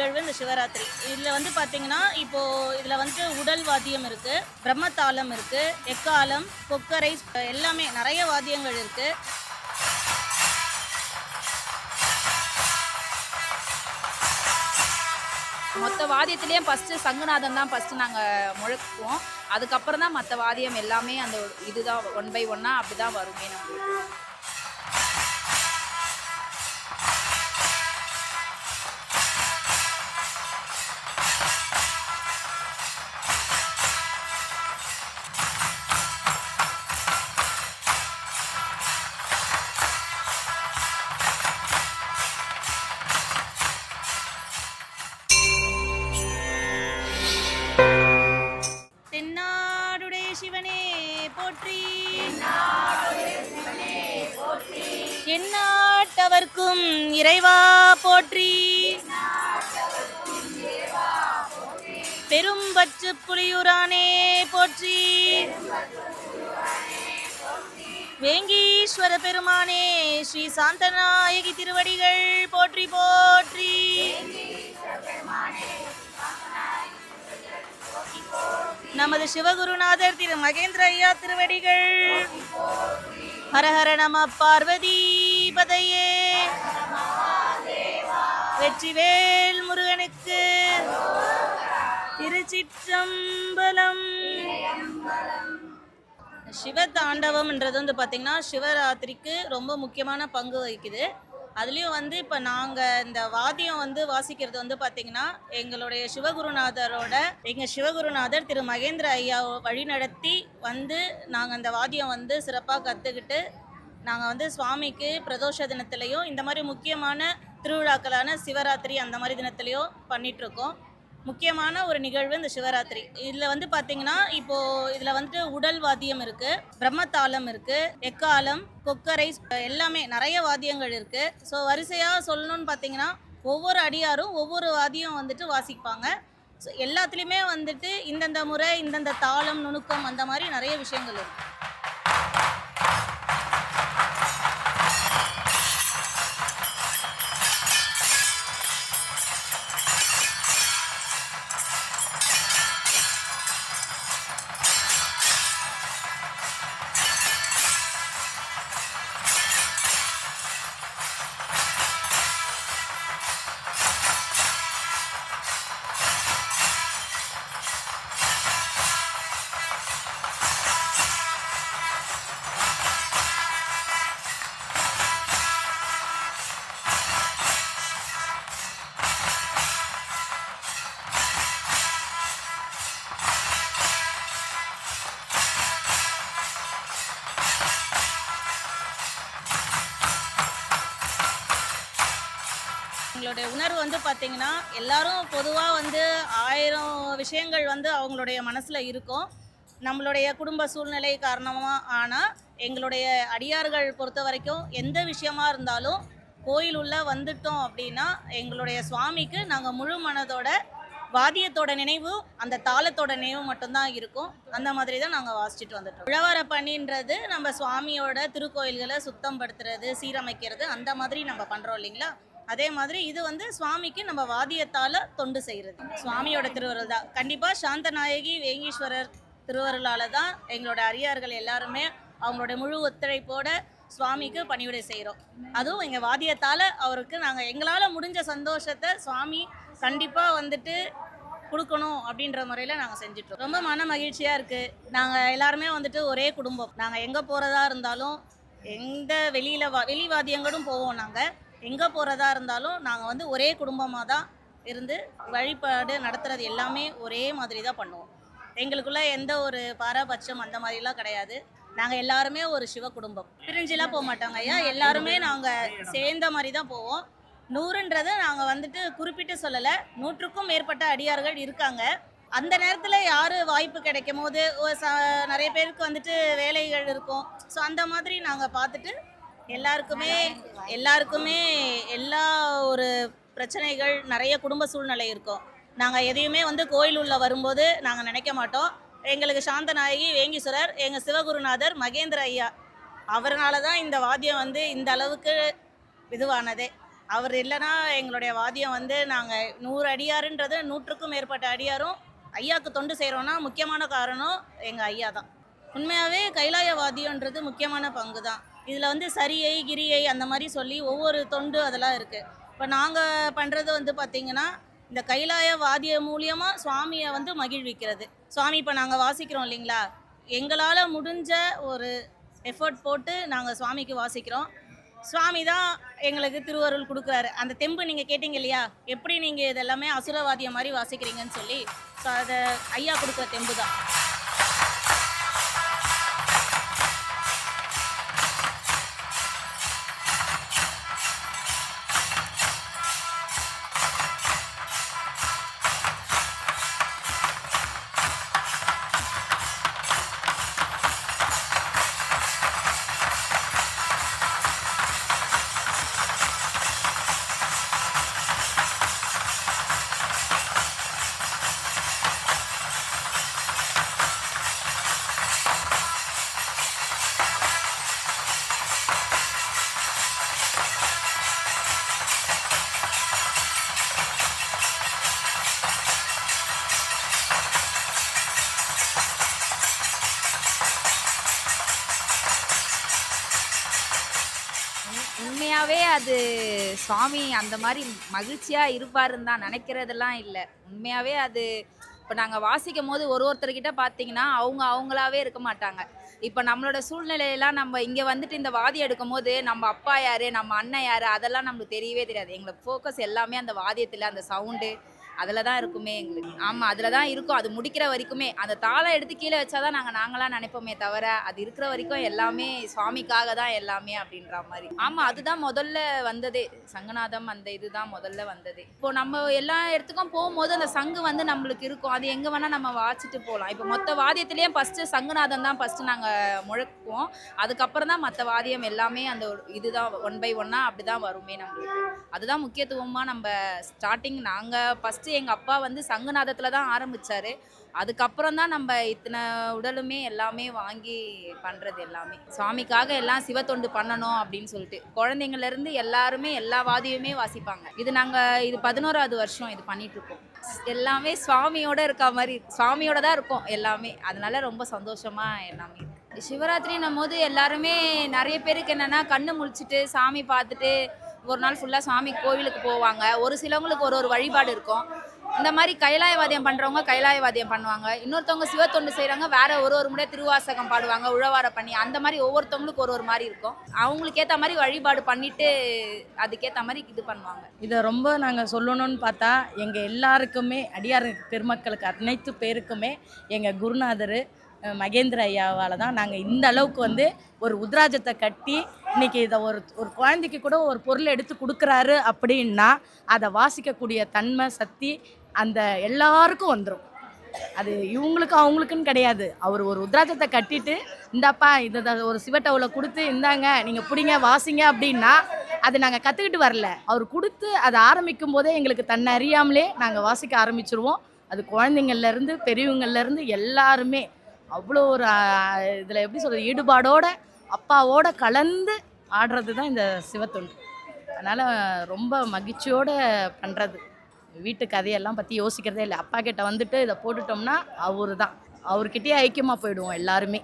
நிகழ்வு இந்த சிவராத்திரி. இதில் வந்து பார்த்தீங்கன்னா இப்போது இதில் வந்து உடல் வாத்தியம் இருக்குது பிரம்மதாளம் இருக்குது எக்காலம் கொக்கரை எல்லாமே நிறைய வாத்தியங்கள் இருக்குது மொத்த வாதியத்துலேயும் ஃபஸ்ட்டு சங்குநாதம் தான் ஃபஸ்ட்டு நாங்கள் முழக்குவோம். அதுக்கப்புறம் தான் மற்ற வாத்தியம் எல்லாமே அந்த இதுதான் ஒன் பை ஒன்னாக அப்படி தான் வருமே. நம்மளுக்கு எந்நாட்டவர்க்கும் இறைவா போற்றி. பெரும்பற்று புலியூரானே போற்றி. வேங்கீஸ்வர பெருமானே ஸ்ரீ சாந்தநாயகி திருவடிகள் போற்றி போற்றி. நமது சிவகுருநாதர் திரு மகேந்திர ஐயா திருவடிகள். ஹரஹர நம பார்வதி. பதையே வெற்றிவேல் முருகனுக்கு திருச்சிற்றம்பலம். சிவ தாண்டவம்ன்றது வந்து பார்த்திங்கன்னா சிவராத்திரிக்கு ரொம்ப முக்கியமான பங்கு வகிக்குது. அதுலேயும் வந்து இப்போ நாங்கள் இந்த வாத்தியம் வந்து வாசிக்கிறது வந்து பார்த்திங்கன்னா எங்களுடைய சிவகுருநாதரோட எங்கள் சிவகுருநாதர் திரு மகேந்திர ஐயா வழிநடத்தி வந்து நாங்கள் அந்த வாத்தியம் வந்து சிறப்பாக கற்றுக்கிட்டு நாங்கள் வந்து சுவாமிக்கு பிரதோஷ தினத்துலேயும் இந்த மாதிரி முக்கியமான திருவிழாக்களான சிவராத்திரி அந்த மாதிரி தினத்துலேயும் பண்ணிகிட்ருக்கோம் முக்கியமான ஒரு நிகழ்வு இந்த சிவராத்திரி. இதில் வந்து பார்த்தீங்கன்னா இப்போது இதில் வந்துட்டு உடல் வாத்தியம் இருக்குது பிரம்மத்தாளம் இருக்குது எக்காலம் கொக்கரை எல்லாமே நிறைய வாத்தியங்கள் இருக்குது ஸோ வரிசையாக சொல்லணும்னு பார்த்தீங்கன்னா ஒவ்வொரு அடியாரும் ஒவ்வொரு வாத்தியம் வந்துட்டு வாசிப்பாங்க. ஸோ எல்லாத்துலேயுமே வந்துட்டு இந்தந்த முறை இந்தந்த தாளம் நுணுக்கம் அந்த மாதிரி நிறைய விஷயங்கள் இருக்குது எங்களுடைய உணர்வு வந்து பார்த்திங்கன்னா எல்லாரும் பொதுவாக வந்து ஆயிரம் விஷயங்கள் வந்து அவங்களுடைய மனசில் இருக்கும். நம்மளுடைய குடும்ப சூழ்நிலை காரணமாக ஆனால் எங்களுடைய அடியார்கள் பொறுத்த வரைக்கும் எந்த விஷயமா இருந்தாலும் கோயில் உள்ள வந்துட்டோம் அப்படின்னா எங்களுடைய சுவாமிக்கு நாங்கள் முழு மனதோட வாத்தியத்தோட நினைவு அந்த தாளத்தோட நினைவு மட்டும்தான் இருக்கும். அந்த மாதிரி தான் நாங்கள் வாசிச்சுட்டு வந்துட்டோம். உழவர பணின்றது நம்ம சுவாமியோட திருக்கோயில்களை சுத்தம் படுத்துறது சீரமைக்கிறது அந்த மாதிரி நம்ம பண்ணுறோம் இல்லைங்களா? அதே மாதிரி இது வந்து சுவாமிக்கு நம்ம வாத்தியத்தால் தொண்டு செய்கிறது சுவாமியோட திருவருள் தான். கண்டிப்பாக சாந்தநாயகி வேங்கீஸ்வரர் திருவருளால் தான் எங்களோட அரியார்கள் எல்லாருமே அவங்களோட முழு ஒத்துழைப்போட சுவாமிக்கு பணிவிடை செய்கிறோம் அதுவும் எங்கள் வாத்தியத்தால் அவருக்கு நாங்கள் எங்களால் முடிஞ்ச சந்தோஷத்தை சுவாமி கண்டிப்பாக வந்துட்டு கொடுக்கணும் அப்படின்ற முறையில் நாங்கள் செஞ்சுட்டோம் ரொம்ப மன மகிழ்ச்சியாக இருக்குது நாங்கள் எல்லாருமே வந்துட்டு ஒரே குடும்பம். நாங்கள் எங்கே போகிறதா இருந்தாலும் எந்த வெளியில் வா வெளி வாத்தியங்களும் போவோம் நாங்கள் எங்கே போகிறதா இருந்தாலும் நாங்கள் வந்து ஒரே குடும்பமாக தான் இருந்து வழிபாடு நடத்துறது எல்லாமே ஒரே மாதிரி தான் பண்ணுவோம். எங்களுக்குள்ள எந்த ஒரு பாரபட்சம் அந்த மாதிரிலாம் கிடையாது. நாங்கள் எல்லாருமே ஒரு சிவ குடும்பம். பிரிஞ்சுலாம் போக மாட்டாங்க ஐயா. எல்லாருமே நாங்கள் சேர்ந்த மாதிரி தான் போவோம். நூறுன்றதை நாங்கள் வந்துட்டு குறிப்பிட்டு சொல்லலை. நூற்றுக்கும் மேற்பட்ட அடியார்கள் இருக்காங்க. அந்த நேரத்தில் யார் வாய்ப்பு கிடைக்கும் போது ஒரு ச- நிறைய பேருக்கு வந்துட்டு வேலைகள் இருக்கும். ஸோ அந்த மாதிரி நாங்கள் பார்த்துட்டு எல்லாருக்குமே எல்லாருக்குமே எல்லா ஒரு பிரச்சனைகள் நிறைய குடும்ப சூழ்நிலை இருக்கும். நாங்கள் எதையுமே வந்து கோயில் உள்ள வரும்போது நாங்கள் நினைக்க மாட்டோம். எங்களுக்கு சாந்தநாயகி வேங்கீஸ்வரர் எங்கள் சிவகுருநாதர் மகேந்திர ஐயா. அவர்னால தான் இந்த வாத்தியம் வந்து இந்த அளவுக்கு இதுவானதே. அவர் இல்லைன்னா எங்களுடைய வாத்தியம் வந்து நாங்கள் நூறு அடியாருன்றது நூற்றுக்கும் மேற்பட்ட அடியாரும் ஐயாவுக்கு தொண்டு செய்கிறோன்னா முக்கியமான காரணம் எங்கள் ஐயா தான் உண்மையாகவே கைலாய வாத்தியன்றது முக்கியமான பங்கு தான் இதில் வந்து சரியை கிரியை அந்த மாதிரி சொல்லி ஒவ்வொரு தொண்டு அதெல்லாம் இருக்குது இப்போ நாங்கள் பண்ணுறது வந்து பார்த்திங்கன்னா இந்த கைலாய வாதிய மூலியமாக சுவாமியை வந்து மகிழ்விக்கிறது. சுவாமி இப்போ நாங்கள் வாசிக்கிறோம் இல்லைங்களா? எங்களால் முடிஞ்ச ஒரு எஃபர்ட் போட்டு நாங்கள் சுவாமிக்கு வாசிக்கிறோம். சுவாமி தான் எங்களுக்கு திருவருள் கொடுக்குறாரு. அந்த தெம்பு நீங்கள் கேட்டீங்க இல்லையா? எப்படி நீங்கள் இதெல்லாமே அசுரவாதியம் மாதிரி வாசிக்கிறீங்கன்னு சொல்லி. ஸோ அதை ஐயா கொடுக்குற தெம்பு தான். உண்மையாகவே அது சுவாமி அந்த மாதிரி மகிழ்ச்சியாக இருப்பாருன்னு தான் நினைக்கிறதெல்லாம் இல்லை. உண்மையாகவே அது இப்போ நாங்கள் வாசிக்கும் போது ஒரு ஒருத்தர்கிட்ட பார்த்தீங்கன்னா அவங்க அவங்களாவே இருக்க மாட்டாங்க. இப்போ நம்மளோட சூழ்நிலையெல்லாம் நம்ம இங்கே வந்துட்டு இந்த வாதி எடுக்கும் போது நம்ம அப்பா யார் நம்ம அண்ணன் யார் அதெல்லாம் நம்மளுக்கு தெரியவே தெரியாது. எங்களுக்கு ஃபோக்கஸ் எல்லாமே அந்த வாதியத்தில் அந்த சவுண்டு அதில் தான் இருக்குமே எங்களுக்கு. ஆமாம் அதில் தான் இருக்கும். அது முடிக்கிற வரைக்குமே. அந்த தாளை எடுத்து கீழே வச்சாதான் நாங்கள் நாங்களாம் நினைப்போமே தவிர அது இருக்கிற வரைக்கும் எல்லாமே சுவாமிக்காக தான் எல்லாமே அப்படின்ற மாதிரி. ஆமாம் அதுதான் முதல்ல வந்ததே. சங்கநாதம் அந்த இதுதான் முதல்ல வந்ததே. இப்போ நம்ம எல்லா இடத்துக்கும் போகும்போது அந்த சங்கு வந்து நம்மளுக்கு இருக்கும். அது எங்கே வேணால் நம்ம வாச்சிட்டு போகலாம். இப்போ மொத்த வாத்தியத்திலேயே ஃபஸ்ட்டு சங்குநாதம் தான் ஃபஸ்ட்டு நாங்கள் முழக்குவோம். அதுக்கப்புறம் தான் மற்ற வாத்தியம் எல்லாமே அந்த இதுதான் ஒன் பை ஒன்னாக அப்படி தான் வருமே நம்மளுக்கு. அதுதான் முக்கியத்துவமாக நம்ம ஸ்டார்டிங் நாங்கள் ஃபஸ்ட்டு எங்கள் அப்பா வந்து சங்குநாதத்தில் தான் ஆரம்பித்தார் அதுக்கப்புறம் தான் நம்ம இத்தனை உடலுமே எல்லாமே வாங்கி பண்ணுறது எல்லாமே. சுவாமிக்காக எல்லாம் சிவத்தொண்டு பண்ணணும் அப்படின்னு சொல்லிட்டு. குழந்தைங்கள்லேருந்து எல்லாருமே எல்லா வாதியுமே வாசிப்பாங்க. இது நாங்கள் இது பதினோராவது வருஷம் இது பண்ணிகிட்ருக்கோம் எல்லாமே சுவாமியோட இருக்கா மாதிரி சுவாமியோட தான் இருக்கும் எல்லாமே. அதனால ரொம்ப சந்தோஷமாக எல்லாமே. சிவராத்திரின்னும் போது எல்லாருமே நிறைய பேருக்கு என்னன்னா கண்ணு முழிச்சிட்டு சாமி பார்த்துட்டு ஒரு நாள் ஃபுல்லாக சாமி கோவிலுக்கு போவாங்க. ஒரு சிலவங்களுக்கு ஒரு ஒரு வழிபாடு இருக்கும். இந்த மாதிரி கைலாயவாதியம் பண்ணுறவங்க கைலாயவாதியம் பண்ணுவாங்க. இன்னொருத்தவங்க சிவத்தொண்டு செய்கிறாங்க வேற ஒரு ஒரு முறை திருவாசகம் பாடுவாங்க உழவார பண்ணி. அந்த மாதிரி ஒவ்வொருத்தவங்களுக்கு ஒரு ஒரு மாதிரி இருக்கும். அவங்களுக்கு ஏற்ற மாதிரி வழிபாடு பண்ணிட்டு அதுக்கேற்ற மாதிரி இது பண்ணுவாங்க. இதை ரொம்ப நாங்கள் சொல்லணும்னு பார்த்தா எங்கள் எல்லாருக்குமே அடியார் பெருமக்களுக்கு அனைத்து பேருக்குமே எங்கள் குருநாதர் மகேந்திர ஐயாவால் தான் நாங்கள் இந்த அளவுக்கு வந்து ஒரு உத்ராஜத்தை கட்டி இன்னைக்கு இதை ஒரு ஒரு குழந்தைக்கு கூட ஒரு பொருள் எடுத்து கொடுக்குறாரு அப்படின்னா அதை வாசிக்கக்கூடிய தன்மை சக்தி அந்த எல்லாருக்கும் வந்துடும் அது இவங்களுக்கு அவங்களுக்குன்னு கிடையாது. அவர் ஒரு உத்ராஜத்தை கட்டிட்டு இந்தாப்பா இதை ஒரு சிவட்டவுல கொடுத்து இந்தாங்க நீங்கள் பிடிங்க வாசிங்க அப்படின்னா அது நாங்கள் கற்றுக்கிட்டு வரல. அவர் கொடுத்து அதை ஆரம்பிக்கும் போதே எங்களுக்கு தன்னை அறியாமலே நாங்கள் வாசிக்க ஆரம்பிச்சிருவோம். அது குழந்தைங்கள்லேருந்து பெரியவங்கள்லேருந்து எல்லாருமே அவ்வளோ ஒரு இதில் எப்படி சொல்கிறது ஈடுபாடோட அப்பாவோட கலந்து ஆடுறது தான் இந்த சிவத்தொண்டு. அதனால் ரொம்ப மகிழ்ச்சியோடு பண்ணுறது வீட்டு கதையெல்லாம் பற்றி யோசிக்கிறதே இல்லை. அப்பா கிட்ட வந்துட்டு இதை போட்டுட்டோம்னா அவரு தான் அவர்கிட்டயே ஐக்கியமாக போயிடுவோம் எல்லாருமே.